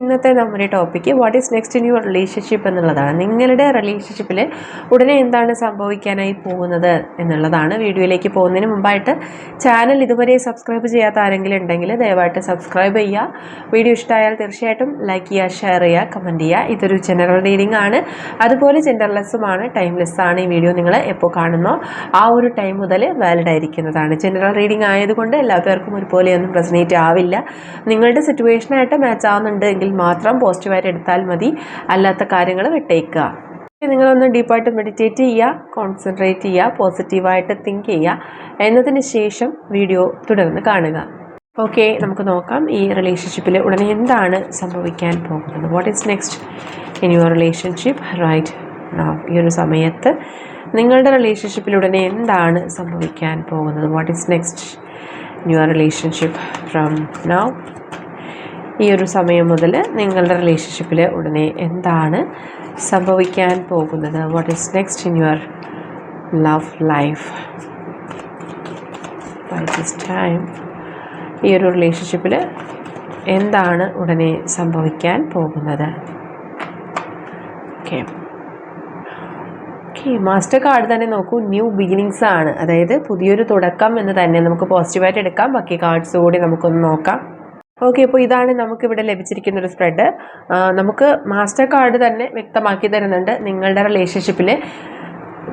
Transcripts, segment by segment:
ഇന്നത്തെ നമ്മുടെ topic what is next in your relationship എന്നുള്ളതാണ്. നിങ്ങളുടെ റിലേഷൻഷിപ്പിൽ ഉടനെ എന്താണ് സംഭവിക്കാനായി പോകുന്നത് എന്നുള്ളതാണ് വീഡിയോയിലേക്ക് പോകുന്നതിന് മുമ്പായിട്ട് ചാനൽ ഇതുവരെ സബ്സ്ക്രൈബ് ചെയ്യാത്ത ആരെങ്കിലും ഉണ്ടെങ്കിൽ ദയവായിട്ട് സബ്സ്ക്രൈബ് ചെയ്യുക. വീഡിയോ ഇഷ്ടമായാൽ തീർച്ചയായിട്ടും ലൈക്ക് ചെയ്യുക ഷെയർ ചെയ്യുക കമന്റ് ചെയ്യുക. ഇതൊരു ജനറൽ റീഡിംഗ് ആണ്. അതുപോലെ ജെൻഡർലെസ്സുമാണ് ടൈംലെസ്സാണ് ഈ വീഡിയോ നിങ്ങൾ എപ്പോൾ കാണുന്നോ ആ ഒരു ടൈം മുതൽ വാലിഡ് ആയിരിക്കുന്നതാണ്. ജനറൽ റീഡിംഗ് ആയതുകൊണ്ട് എല്ലാ പേർക്കും ഒരുപോലെയൊന്നും റെസനേറ്റ് ആവില്ല. നിങ്ങളുടെ സിറ്റുവേഷനായിട്ട് മാച്ച് ആവുന്നുണ്ട് എങ്കിൽ മാത്രം പോസിറ്റീവായിട്ട് എടുത്താൽ മതി. അല്ലാത്ത കാര്യങ്ങൾ വിട്ടേക്കുക. നിങ്ങളൊന്ന് ഡീപ്പായിട്ട് മെഡിറ്റേറ്റ് ചെയ്യുക കോൺസെൻട്രേറ്റ് ചെയ്യുക പോസിറ്റീവായിട്ട് തിങ്ക് ചെയ്യുക. എന്നതിന് ശേഷം വീഡിയോ തുടർന്ന് കാണുക. ഓക്കെ നമുക്ക് നോക്കാം ഈ റിലേഷൻഷിപ്പിൽ ഉടനെ എന്താണ് സംഭവിക്കാൻ പോകുന്നത്. What is next in your relationship right ഈ ഒരു സമയത്ത് നിങ്ങളുടെ റിലേഷൻഷിപ്പിൽ ഉടനെ എന്താണ് സംഭവിക്കാൻ പോകുന്നത്? What is next your relationship from now ഈ ഒരു സമയം മുതൽ നിങ്ങളുടെ റിലേഷൻഷിപ്പിൽ ഉടനെ എന്താണ് സംഭവിക്കാൻ പോകുന്നത്? What is next in your love life time ഈ ഒരു റിലേഷൻഷിപ്പിൽ എന്താണ് ഉടനെ സംഭവിക്കാൻ പോകുന്നത്? ഓക്കെ ഓക്കെ മാസ്റ്റർ കാർഡ് തന്നെ നോക്കൂ. ന്യൂ ബിഗിനിങ്സ് ആണ്. അതായത് പുതിയൊരു തുടക്കം എന്ന് തന്നെ നമുക്ക് പോസിറ്റീവായിട്ട് എടുക്കാം. ബാക്കി കാർഡ്സ് കൂടി നമുക്കൊന്ന് നോക്കാം. ഓക്കെ അപ്പോൾ ഇതാണ് നമുക്കിവിടെ ലഭിച്ചിരിക്കുന്ന ഒരു സ്പ്രെഡ് നമുക്ക് മാസ്റ്റർ കാർഡ് തന്നെ വ്യക്തമാക്കി തരുന്നുണ്ട് നിങ്ങളുടെ റിലേഷൻഷിപ്പിൽ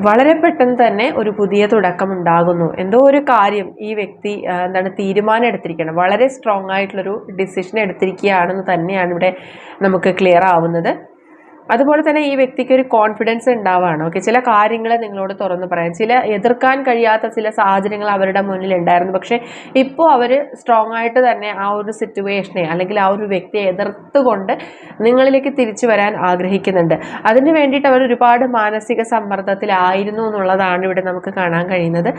വളരെ പെട്ടെന്ന് തന്നെ ഒരു പുതിയ തുടക്കം ഉണ്ടാകുന്നു. എന്തോ ഒരു കാര്യം ഈ വ്യക്തി എന്താണ് തീരുമാനം എടുത്തിരിക്കണം വളരെ സ്ട്രോങ് ആയിട്ടുള്ളൊരു ഡിസിഷൻ എടുത്തിരിക്കുകയാണെന്ന് തന്നെയാണ് ഇവിടെ നമുക്ക് ക്ലിയർ ആവുന്നത്. അതുപോലെ തന്നെ ഈ വ്യക്തിക്ക് ഒരു കോൺഫിഡൻസ് ഉണ്ടാവുകയാണ് ഓക്കെ ചില കാര്യങ്ങൾ നിങ്ങളോട് തുറന്നു പറയാം. ചില എതിർക്കാൻ കഴിയാത്ത ചില സാഹചര്യങ്ങൾ അവരുടെ മുന്നിൽ ഉണ്ടായിരുന്നു. പക്ഷേ ഇപ്പോൾ അവർ സ്ട്രോങ് ആയിട്ട് തന്നെ ആ ഒരു സിറ്റുവേഷനെ അല്ലെങ്കിൽ ആ ഒരു വ്യക്തിയെ എതിർത്തുകൊണ്ട് നിങ്ങളിലേക്ക് തിരിച്ചു വരാൻ ആഗ്രഹിക്കുന്നുണ്ട്. അതിന് വേണ്ടിയിട്ട് അവർ ഒരുപാട് മാനസിക സമ്മർദ്ദത്തിലായിരുന്നു എന്നുള്ളതാണ് ഇവിടെ നമുക്ക് കാണാൻ കഴിയുന്നത്.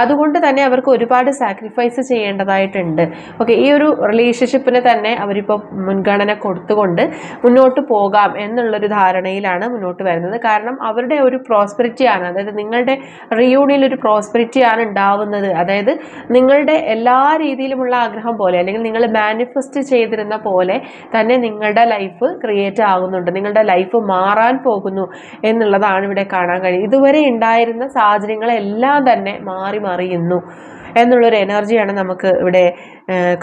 അതുകൊണ്ട് തന്നെ അവർക്ക് ഒരുപാട് സാക്രിഫൈസ് ചെയ്യേണ്ടതായിട്ടുണ്ട്. ഓക്കെ ഈ ഒരു റിലേഷൻഷിപ്പിന് തന്നെ അവരിപ്പോൾ മുൻഗണന കൊടുത്തുകൊണ്ട് മുന്നോട്ട് പോകാം എന്നുള്ളൊരു ധാരണയിലാണ് മുന്നോട്ട് വരുന്നത്. കാരണം അവരുടെ ഒരു പ്രോസ്പെരിറ്റിയാണ് അതായത് നിങ്ങളുടെ റിയൂണിയനിൽ ഒരു പ്രോസ്പെരിറ്റിയാണ് ഉണ്ടാവുന്നത്. അതായത് നിങ്ങളുടെ എല്ലാ രീതിയിലുമുള്ള ആഗ്രഹം പോലെ അല്ലെങ്കിൽ നിങ്ങൾ മാനിഫെസ്റ്റ് ചെയ്തിരുന്ന പോലെ തന്നെ നിങ്ങളുടെ ലൈഫ് ക്രിയേറ്റ് ആകുന്നുണ്ട് നിങ്ങളുടെ ലൈഫ് മാറാൻ പോകുന്നു എന്നുള്ളതാണ് ഇവിടെ കാണാൻ കഴിയും ഇതുവരെ ഉണ്ടായിരുന്ന സാഹചര്യങ്ങളെല്ലാം തന്നെ മാറി മറിയുന്നു എന്നുള്ളൊരു എനർജിയാണ് നമുക്ക് ഇവിടെ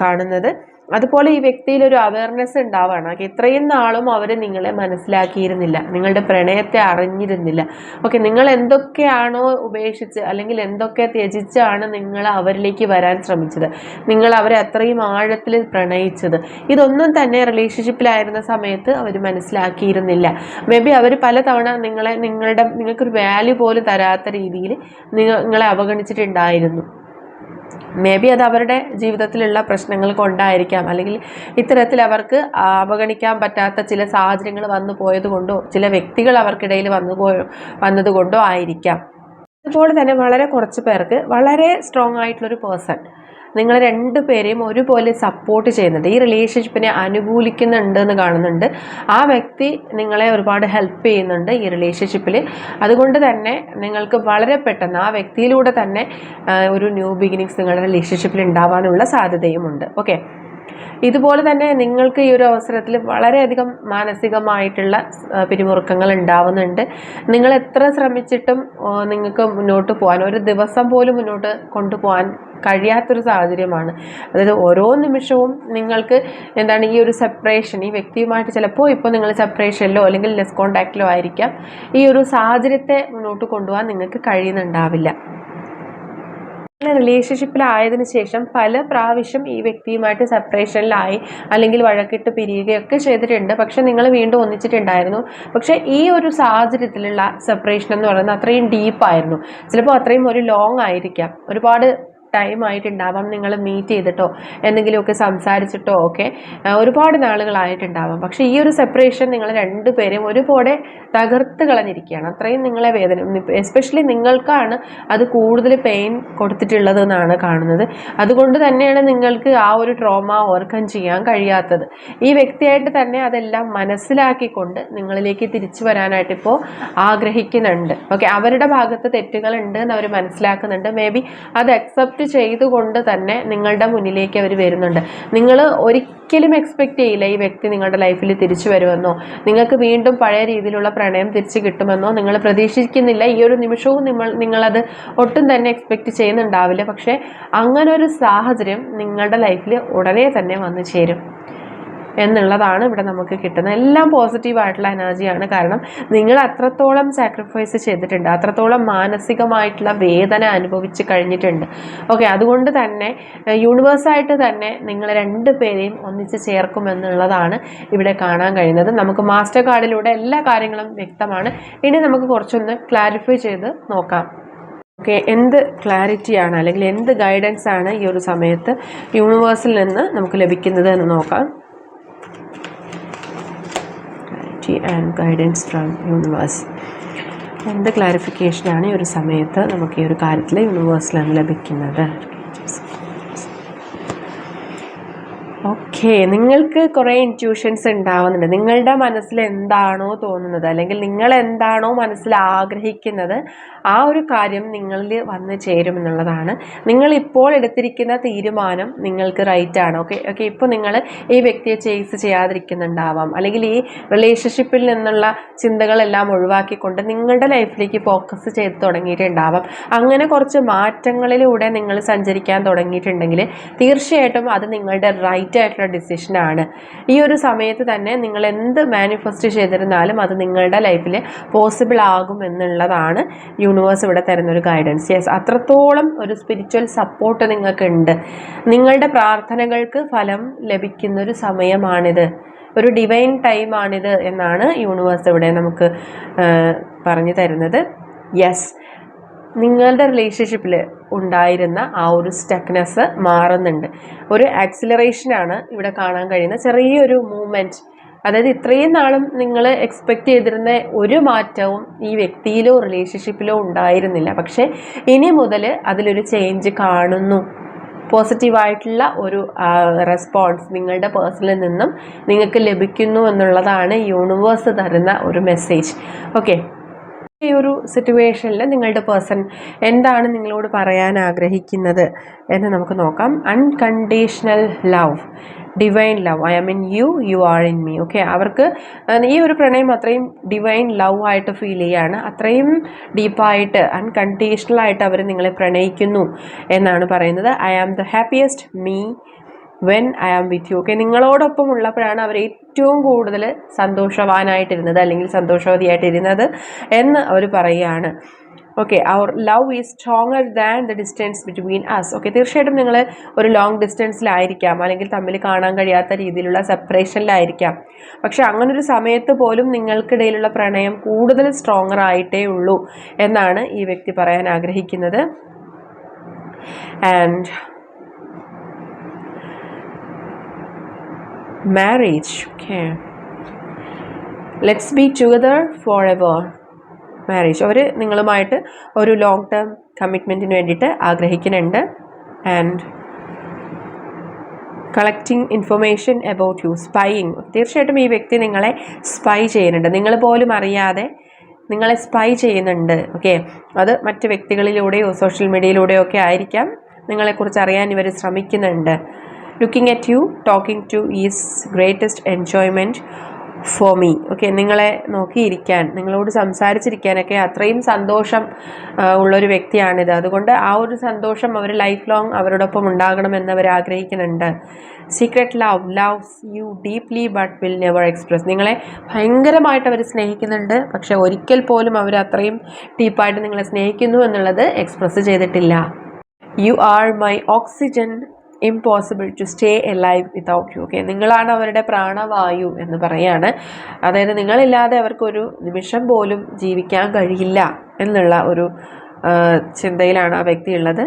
കാണുന്നത്. അതുപോലെ ഈ വ്യക്തിയിൽ ഒരു അവയർനെസ് ഉണ്ടാവണം. ഇത്രയും നാളും അവർ നിങ്ങളെ മനസ്സിലാക്കിയിരുന്നില്ല. നിങ്ങളുടെ പ്രണയത്തെ അറിഞ്ഞിരുന്നില്ല. ഓക്കെ നിങ്ങൾ എന്തൊക്കെയാണോ ഉപേക്ഷിച്ച് അല്ലെങ്കിൽ എന്തൊക്കെ ത്യജിച്ചാണ് നിങ്ങൾ അവരിലേക്ക് വരാൻ ശ്രമിച്ചത്? നിങ്ങൾ അവരെ അത്രയും ആഴത്തിൽ പ്രണയിച്ചത്? ഇതൊന്നും തന്നെ റിലേഷൻഷിപ്പിലായിരുന്ന സമയത്ത് അവർ മനസ്സിലാക്കിയിരുന്നില്ല. മേ ബി അവർ പലതവണ നിങ്ങളെ നിങ്ങളുടെ നിങ്ങൾക്കൊരു വാല്യൂ പോലും തരാത്ത രീതിയിൽ നിങ്ങളെ അവഗണിച്ചിട്ടുണ്ടായിരുന്നു. മേ ബി അത് അവരുടെ ജീവിതത്തിലുള്ള പ്രശ്നങ്ങൾ കൊണ്ടായിരിക്കാം. അല്ലെങ്കിൽ ഇത്തരത്തിൽ അവർക്ക് അവഗണിക്കാൻ പറ്റാത്ത ചില സാഹചര്യങ്ങൾ വന്നു പോയത് കൊണ്ടോ ചില വ്യക്തികൾ അവർക്കിടയിൽ വന്നു വന്നതുകൊണ്ടോ ആയിരിക്കാം. അതുപോലെ തന്നെ വളരെ കുറച്ച് പേർക്ക് വളരെ സ്ട്രോങ് ആയിട്ടുള്ളൊരു പേഴ്സൺ നിങ്ങൾ രണ്ടു പേരെയും ഒരുപോലെ സപ്പോർട്ട് ചെയ്യുന്നുണ്ട്. ഈ റിലേഷൻഷിപ്പിനെ അനുകൂലിക്കുന്നുണ്ട് എന്ന് കാണുന്നുണ്ട്. ആ വ്യക്തി നിങ്ങളെ ഒരുപാട് ഹെൽപ്പ് ചെയ്യുന്നുണ്ട് ഈ റിലേഷൻഷിപ്പിൽ അതുകൊണ്ട് തന്നെ നിങ്ങൾക്ക് വളരെ പെട്ടെന്ന് ആ വ്യക്തിയിലൂടെ തന്നെ ഒരു ന്യൂ ബിഗിനിങ്സ് നിങ്ങളുടെ റിലേഷൻഷിപ്പിൽ ഉണ്ടാവാനുള്ള സാധ്യതയുമുണ്ട്. ഓക്കെ ഇതുപോലെ തന്നെ നിങ്ങൾക്ക് ഈ ഒരു അവസരത്തിൽ വളരെയധികം മാനസികമായിട്ടുള്ള പിരിമുറുക്കങ്ങൾ ഉണ്ടാവുന്നുണ്ട്. നിങ്ങൾ എത്ര ശ്രമിച്ചിട്ടും നിങ്ങൾക്ക് മുന്നോട്ട് പോകാൻ ഒരു ദിവസം പോലും മുന്നോട്ട് കൊണ്ടുപോകാൻ കഴിയാത്തൊരു സാഹചര്യമാണ്. അതായത് ഓരോ നിമിഷവും നിങ്ങൾക്ക് എന്താണ് ഈ ഒരു സെപ്പറേഷൻ ഈ വ്യക്തിയുമായിട്ട് ചിലപ്പോൾ ഇപ്പോൾ നിങ്ങൾ സെപ്പറേഷനിലോ അല്ലെങ്കിൽ ലെസ് കോണ്ടാക്റ്റിലോ ആയിരിക്കാം. ഈ ഒരു സാഹചര്യത്തെ മുന്നോട്ട് കൊണ്ടുപോകാൻ നിങ്ങൾക്ക് കഴിയുന്നുണ്ടാവില്ല. റിലേഷൻഷിപ്പിലായതിനു ശേഷം പല പ്രാവശ്യം ഈ വ്യക്തിയുമായിട്ട് സെപ്പറേഷനിലായി അല്ലെങ്കിൽ വഴക്കിട്ട് പിരിയുകയൊക്കെ ചെയ്തിട്ടുണ്ട്. പക്ഷെ നിങ്ങൾ വീണ്ടും ഒന്നിച്ചിട്ടുണ്ടായിരുന്നു. പക്ഷെ ഈ ഒരു സാഹചര്യത്തിലുള്ള സെപ്പറേഷൻ എന്ന് പറയുന്നത് അത്രയും ഡീപ്പായിരുന്നു ചിലപ്പോൾ അത്രയും ഒരു ലോങ് ആയിരിക്കാം. ഒരുപാട് ടൈം ആയിട്ടുണ്ടാവാം. നിങ്ങൾ മീറ്റ് ചെയ്തിട്ടോ എന്തെങ്കിലുമൊക്കെ സംസാരിച്ചിട്ടോ ഒക്കെ ഒരുപാട് നാളുകളായിട്ടുണ്ടാവാം. പക്ഷേ ഈ ഒരു സെപ്പറേഷൻ നിങ്ങൾ രണ്ടുപേരെയും ഒരുപോലെ തകർത്ത് കളഞ്ഞിരിക്കുകയാണ്. അത്രയും നിങ്ങളെ വേദന എസ്പെഷ്യലി നിങ്ങൾക്കാണ് അത് കൂടുതൽ പെയിൻ കൊടുത്തിട്ടുള്ളത് എന്നാണ് കാണുന്നത്. അതുകൊണ്ട് തന്നെയാണ് നിങ്ങൾക്ക് ആ ഒരു ട്രോമ ഓവർകം ചെയ്യാൻ കഴിയാത്തത്. ഈ വ്യക്തിയായിട്ട് തന്നെ അതെല്ലാം മനസ്സിലാക്കിക്കൊണ്ട് നിങ്ങളിലേക്ക് തിരിച്ചു വരാനായിട്ട് ഇപ്പോൾ ആഗ്രഹിക്കുന്നുണ്ട്. ഓക്കെ അവരുടെ ഭാഗത്ത് തെറ്റുകളുണ്ട് എന്ന് അവർ മനസ്സിലാക്കുന്നുണ്ട്. മേ ബി അത് അക്സെപ്റ്റ് ചെയ്തുകൊണ്ട് തന്നെ നിങ്ങളുടെ മുന്നിലേക്ക് അവർ വരുന്നുണ്ട്. നിങ്ങൾ ഒരിക്കലും എക്സ്പെക്റ്റ് ചെയ്യില്ല ഈ വ്യക്തി നിങ്ങളുടെ ലൈഫിൽ തിരിച്ചു വരുമെന്നോ നിങ്ങൾക്ക് വീണ്ടും പഴയ രീതിയിലുള്ള പ്രണയം തിരിച്ചു കിട്ടുമെന്നോ നിങ്ങൾ പ്രതീക്ഷിക്കുന്നില്ല. ഈ ഒരു നിമിഷവും നിങ്ങൾ നിങ്ങളത് ഒട്ടും തന്നെ എക്സ്പെക്റ്റ് ചെയ്യുന്നുണ്ടാവില്ല. പക്ഷേ അങ്ങനൊരു സാഹചര്യം നിങ്ങളുടെ ലൈഫിൽ ഉടനെ തന്നെ വന്നു ചേരും. എന്നുള്ളതാണ് ഇവിടെ നമുക്ക് കിട്ടുന്നത്. എല്ലാം പോസിറ്റീവായിട്ടുള്ള എനർജിയാണ് കാരണം നിങ്ങൾ അത്രത്തോളം സാക്രിഫൈസ് ചെയ്തിട്ടുണ്ട്. അത്രത്തോളം മാനസികമായിട്ടുള്ള വേദന അനുഭവിച്ച് കഴിഞ്ഞിട്ടുണ്ട്. ഓക്കെ അതുകൊണ്ട് തന്നെ യൂണിവേഴ്സായിട്ട് തന്നെ നിങ്ങൾ രണ്ട് പേരെയും ഒന്നിച്ച് ചേർക്കുമെന്നുള്ളതാണ് ഇവിടെ കാണാൻ കഴിയുന്നത്. നമുക്ക് മാസ്റ്റർ കാർഡിലൂടെ എല്ലാ കാര്യങ്ങളും വ്യക്തമാണ്. ഇനി നമുക്ക് കുറച്ചൊന്ന് ക്ലാരിഫൈ ചെയ്ത് നോക്കാം. ഓക്കെ എന്ത് ക്ലാരിറ്റിയാണ് അല്ലെങ്കിൽ എന്ത് ഗൈഡൻസ് ആണ് ഈ ഒരു സമയത്ത് യൂണിവേഴ്സിൽ നിന്ന് നമുക്ക് ലഭിക്കുന്നത് എന്ന് നോക്കാം. Clarity and guidance from universe എന്ത് ക്ലാരിഫിക്കേഷനാണ് ഈ ഒരു സമയത്ത് നമുക്ക് ഈ ഒരു കാര്യത്തിൽ യൂണിവേഴ്സിൽ നിന്ന് ലഭിക്കുന്നത്. ഓക്കെ നിങ്ങൾക്ക് കുറേ ഇന്റ്യൂഷൻസ് ഉണ്ടാവുന്നുണ്ട്. നിങ്ങളുടെ മനസ്സിൽ എന്താണോ തോന്നുന്നത്? അല്ലെങ്കിൽ നിങ്ങൾ എന്താണോ മനസ്സിൽ ആഗ്രഹിക്കുന്നത്? ആ ഒരു കാര്യം നിങ്ങളിൽ വന്ന് ചേരും എന്നുള്ളതാണ്. നിങ്ങൾ ഇപ്പോൾ എടുത്തിരിക്കുന്ന തീരുമാനം നിങ്ങൾക്ക് റൈറ്റ് ആണ്. ഓക്കെ ഓക്കെ ഇപ്പോൾ നിങ്ങൾ ഈ വ്യക്തിയെ ചേസ് ചെയ്യാതിരിക്കുന്നുണ്ടാവാം. അല്ലെങ്കിൽ ഈ റിലേഷൻഷിപ്പിൽ നിന്നുള്ള ചിന്തകളെല്ലാം ഒഴിവാക്കിക്കൊണ്ട് നിങ്ങളുടെ ലൈഫിലേക്ക് ഫോക്കസ് ചെയ്ത് തുടങ്ങിയിട്ടുണ്ടാവാം. അങ്ങനെ കുറച്ച് മാറ്റങ്ങളിലൂടെ നിങ്ങൾ സഞ്ചരിക്കാൻ തുടങ്ങിയിട്ടുണ്ടെങ്കിൽ തീർച്ചയായിട്ടും അത് നിങ്ങളുടെ റൈറ്റ് ആയിട്ടുള്ള ഡിസിഷനാണ് ഈ ഒരു സമയത്ത് തന്നെ നിങ്ങൾ എന്ത് മാനിഫെസ്റ്റ് ചെയ്തിരുന്നാലും അത് നിങ്ങളുടെ ലൈഫിൽ പോസിബിൾ ആകും എന്നുള്ളതാണ് യൂണിവേഴ്സ് ഇവിടെ തരുന്ന ഒരു ഗൈഡൻസ് യെസ് അത്രത്തോളം ഒരു സ്പിരിച്വൽ സപ്പോർട്ട് നിങ്ങൾക്കുണ്ട്. നിങ്ങളുടെ പ്രാർത്ഥനകൾക്ക് ഫലം ലഭിക്കുന്ന ഒരു സമയമാണിത്. ഒരു ഡിവൈൻ ടൈമാണിത് എന്നാണ് യൂണിവേഴ്സ് ഇവിടെ നമുക്ക് പറഞ്ഞു തരുന്നത്. യെസ് നിങ്ങളുടെ റിലേഷൻഷിപ്പിൽ ഉണ്ടായിരുന്ന ആ ഒരു സ്റ്റക്നെസ് മാറുന്നുണ്ട്. ഒരു ആക്സിലറേഷനാണ് ഇവിടെ കാണാൻ കഴിയുന്ന ചെറിയൊരു മൂമെന്റ് അതായത് ഇത്രയും നാളും നിങ്ങൾ എക്സ്പെക്റ്റ് ചെയ്തിരുന്ന ഒരു മാറ്റവും ഈ വ്യക്തിയിലോ റിലേഷൻഷിപ്പിലോ ഉണ്ടായിരുന്നില്ല. പക്ഷേ ഇനി മുതൽ അതിലൊരു ചേഞ്ച് കാണുന്നു. പോസിറ്റീവായിട്ടുള്ള ഒരു റെസ്പോൺസ് നിങ്ങളുടെ പേഴ്സണിൽ നിന്നും നിങ്ങൾക്ക് ലഭിക്കുന്നു എന്നുള്ളതാണ് യൂണിവേഴ്സ് തരുന്ന ഒരു മെസ്സേജ് ഓക്കെ ഈ ഒരു സിറ്റുവേഷനിൽ നിങ്ങളുടെ പേഴ്സൺ എന്താണ് നിങ്ങളോട് പറയാൻ ആഗ്രഹിക്കുന്നത് എന്ന് നമുക്ക് നോക്കാം. Unconditional love divine love I am in you you are in me okay അവർക്ക് ഈ ഒരു പ്രണയം അത്രയും ഡിവൈൻ ലവ് ആയിട്ട് ഫീൽ ചെയ്യാണ്. അത്രയും ഡീപ്പായിട്ട് അൺകണ്ടീഷണൽ ആയിട്ട് അവർ നിങ്ങളെ പ്രണയിക്കുന്നു എന്നാണ് പറയുന്നത്. I am the happiest me when I am with you okay നിങ്ങളോടൊപ്പം ഉള്ളപ്പോഴാണ് അവർ ഏറ്റവും കൂടുതൽ സന്തോഷവാനായിട്ടിരുന്നത് അല്ലെങ്കിൽ സന്തോഷവതിയായിട്ടിരുന്നത് എന്ന് അവർ പറയുകയാണ്. Okay our love is stronger than the distance between us okay തീർച്ചയായിട്ടും നിങ്ങൾ ഒരു ലോങ് ഡിസ്റ്റൻസിലായിരിക്കാം അല്ലെങ്കിൽ തമ്മിൽ കാണാൻ കഴിയാത്ത രീതിയിലുള്ള സെപ്പറേഷനിലായിരിക്കാം പക്ഷെ അങ്ങനൊരു സമയത്ത് പോലും നിങ്ങൾക്കിടയിലുള്ള പ്രണയം കൂടുതൽ സ്ട്രോങ്ങർ ആയിട്ടേ ഉള്ളൂ എന്നാണ് ഈ വ്യക്തി പറയാൻ ആഗ്രഹിക്കുന്നത്. And marriage. Okay. Let's be together forever marriage അവർ നിങ്ങളുമായിട്ട് ഒരു ലോങ് ടേം കമ്മിറ്റ്മെന്റിന് വേണ്ടിയിട്ട് ആഗ്രഹിക്കുന്നുണ്ട്. And collecting information about you spying തീർച്ചയായിട്ടും ഈ വ്യക്തി നിങ്ങളെ സ്പൈ ചെയ്യുന്നുണ്ട്. നിങ്ങൾ പോലും അറിയാതെ നിങ്ങളെ സ്പൈ ചെയ്യുന്നുണ്ട്. ഓക്കെ അത് മറ്റ് വ്യക്തികളിലൂടെയോ സോഷ്യൽ മീഡിയയിലൂടെയോ ഒക്കെ ആയിരിക്കാം. നിങ്ങളെക്കുറിച്ച് അറിയാൻ ഇവർ ശ്രമിക്കുന്നുണ്ട്. Looking at you talking to is greatest enjoyment for me okay നിങ്ങളെ നോക്കിയിരിക്കാൻ നിങ്ങളോട് സംസാരിച്ചിരിക്കാനൊക്കെ അത്രയും സന്തോഷം ഉള്ളൊരു വ്യക്തിയാണിത്. അതുകൊണ്ട് ആ ഒരു സന്തോഷം അവർ ലൈഫ് ലോങ് അവരോടൊപ്പം ഉണ്ടാകണമെന്ന് അവർ ആഗ്രഹിക്കുന്നുണ്ട്. Secret love loves you deeply but will never express നിങ്ങളെ ഭയങ്കരമായിട്ട് അവർ സ്നേഹിക്കുന്നുണ്ട്. പക്ഷെ ഒരിക്കൽ പോലും അവർ അത്രയും ഡീപ്പായിട്ട് നിങ്ങളെ സ്നേഹിക്കുന്നു എന്നുള്ളത് എക്സ്പ്രസ് ചെയ്തിട്ടില്ല. You are my oxygen impossible to stay a life without you okay നിങ്ങളാണ് അവരുടെ പ്രാണവായു എന്ന് പറയാണ്. അതായത് നിങ്ങളില്ലാതെ അവർക്കൊരു നിമിഷം പോലും ജീവിക്കാൻ കഴിയില്ല എന്നുള്ള ഒരു ചിന്തയിലാണ് ആ വ്യക്തി ഉള്ളത്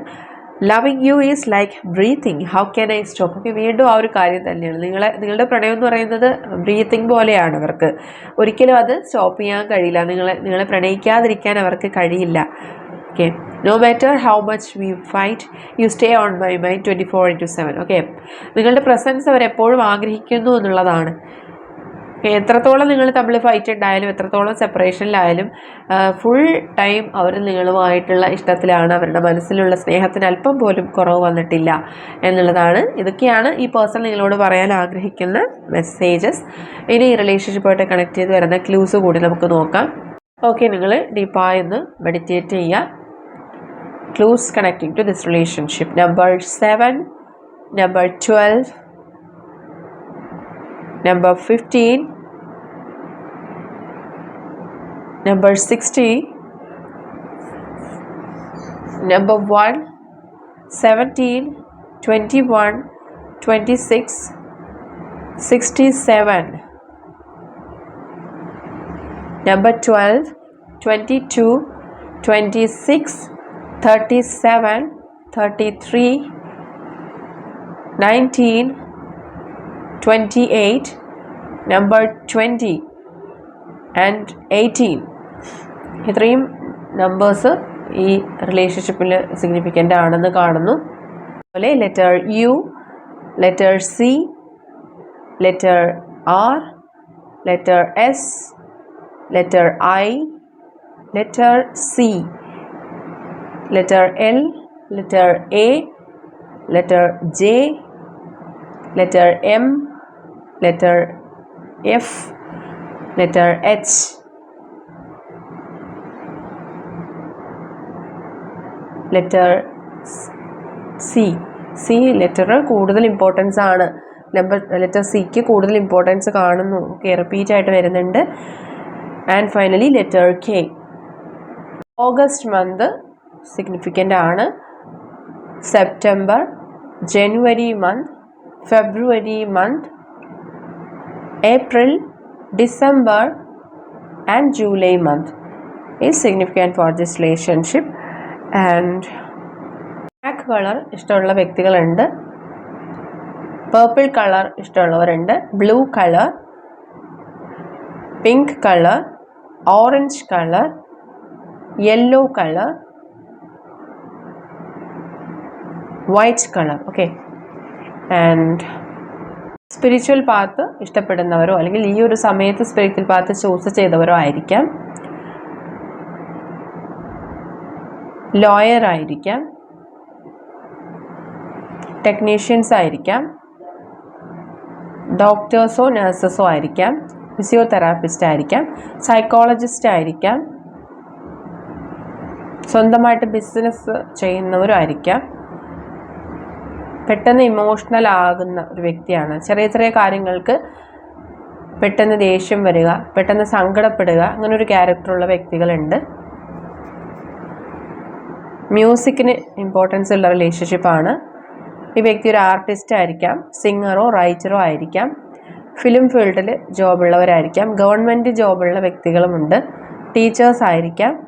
loving you is like breathing how can I stop okay വീണ്ടും ആ ഒരു കാര്യം തന്നെയാണ്. നിങ്ങളെ നിങ്ങളുടെ പ്രണയം എന്ന് പറയുന്നത് ബ്രീത്തിങ് പോലെയാണ് അവർക്ക്. ഒരിക്കലും അത് സ്റ്റോപ്പ് ചെയ്യാൻ കഴിയില്ല. നിങ്ങളെ നിങ്ങളെ പ്രണയിക്കാതിരിക്കാൻ അവർക്ക് കഴിയില്ല. Okay no matter how much we fight you stay on my mind twenty four into seven okay നിങ്ങളുടെ പ്രസൻസ് അവരെപ്പോഴും ആഗ്രഹിക്കുന്നു എന്നുള്ളതാണ്. എത്രത്തോളം നിങ്ങൾ തമ്മിൽ ഫൈറ്റ് ഉണ്ടായാലും എത്രത്തോളം സെപ്പറേഷനിലായാലും ഫുൾ ടൈം അവർ നിങ്ങളുമായിട്ടുള്ള ഇഷ്ടത്തിലാണ്. അവരുടെ മനസ്സിലുള്ള സ്നേഹത്തിന് അല്പം പോലും കുറവ് വന്നിട്ടില്ല എന്നുള്ളതാണ്. ഇതൊക്കെയാണ് ഈ പേഴ്സൺ നിങ്ങളോട് പറയാൻ ആഗ്രഹിക്കുന്ന മെസ്സേജസ് ഇനി ഈ റിലേഷൻഷിപ്പായിട്ട് കണക്ട് ചെയ്ത് വരുന്ന ക്ലൂസ് കൂടി നമുക്ക് നോക്കാം. ഓക്കെ നിങ്ങൾ ഡീപ്പായി ഒന്ന് മെഡിറ്റേറ്റ് ചെയ്യുക. clues connecting to this relationship. Number 7, number 12, number 15, number 60, number 1, 17, 21, 26, 67, number 12, 22, 26, 37 33 19 twenty eight number twenty and ഇത്രയും നമ്പേഴ്സ് ഈ റിലേഷൻഷിപ്പിൽ സിഗ്നിഫിക്കന്റ് ആണെന്ന് കാണുന്നു. അതുപോലെ letter U letter C letter R letter S letter I letter C letter L, letter A, letter J, letter M, letter F, letter H, letter C C letter കൂടുതൽ importance ആണ്. Number letter സിക്ക് കൂടുതൽ importance കാണുന്നു. Okay repeat ആയിട്ട് വരുന്നുണ്ട്. And finally letter K August month significant ആണ്. September January month February month April December and July month is significant for this relationship and black colour ഇഷ്ടമുള്ള വ്യക്തികളുണ്ട്. Purple colour ഇഷ്ടമുള്ളവരുണ്ട്. Blue colour pink colour orange colour yellow colour white colour okay and spiritual path ഇഷ്ടപ്പെടുന്നവരോ അല്ലെങ്കിൽ ഈ ഒരു സമയത്ത് spiritual path choose ചെയ്തവരോ ആയിരിക്കാം. Lawyer ആയിരിക്കാം. Technicians ആയിരിക്കാം. ഡോക്ടേഴ്സോ നഴ്സസോ ആയിരിക്കാം. ഫിസിയോതെറാപ്പിസ്റ്റ് ആയിരിക്കാം. സൈക്കോളജിസ്റ്റ് ആയിരിക്കാം. സ്വന്തമായിട്ട് ബിസിനസ് ചെയ്യുന്നവരും ആയിരിക്കാം. പെട്ടെന്ന് ഇമോഷണൽ ആകുന്ന ഒരു വ്യക്തിയാണ്. ചെറിയ ചെറിയ കാര്യങ്ങൾക്ക് പെട്ടെന്ന് ദേഷ്യം വരിക പെട്ടെന്ന് സങ്കടപ്പെടുക അങ്ങനെ ഒരു ക്യാരക്ടറുള്ള വ്യക്തികളുണ്ട്. മ്യൂസിക്കിന് ഇമ്പോർട്ടൻസ് ഉള്ള റിലേഷൻഷിപ്പാണ് ഈ വ്യക്തി ഒരു ആർട്ടിസ്റ്റ് ആയിരിക്കാം സിംഗറോ റൈറ്ററോ ആയിരിക്കാം. ഫിലിം ഫീൽഡിൽ ജോബുള്ളവരായിരിക്കാം ഗവൺമെന്റ് ജോബുള്ള വ്യക്തികളുമുണ്ട്. ടീച്ചേഴ്സ് ആയിരിക്കാം.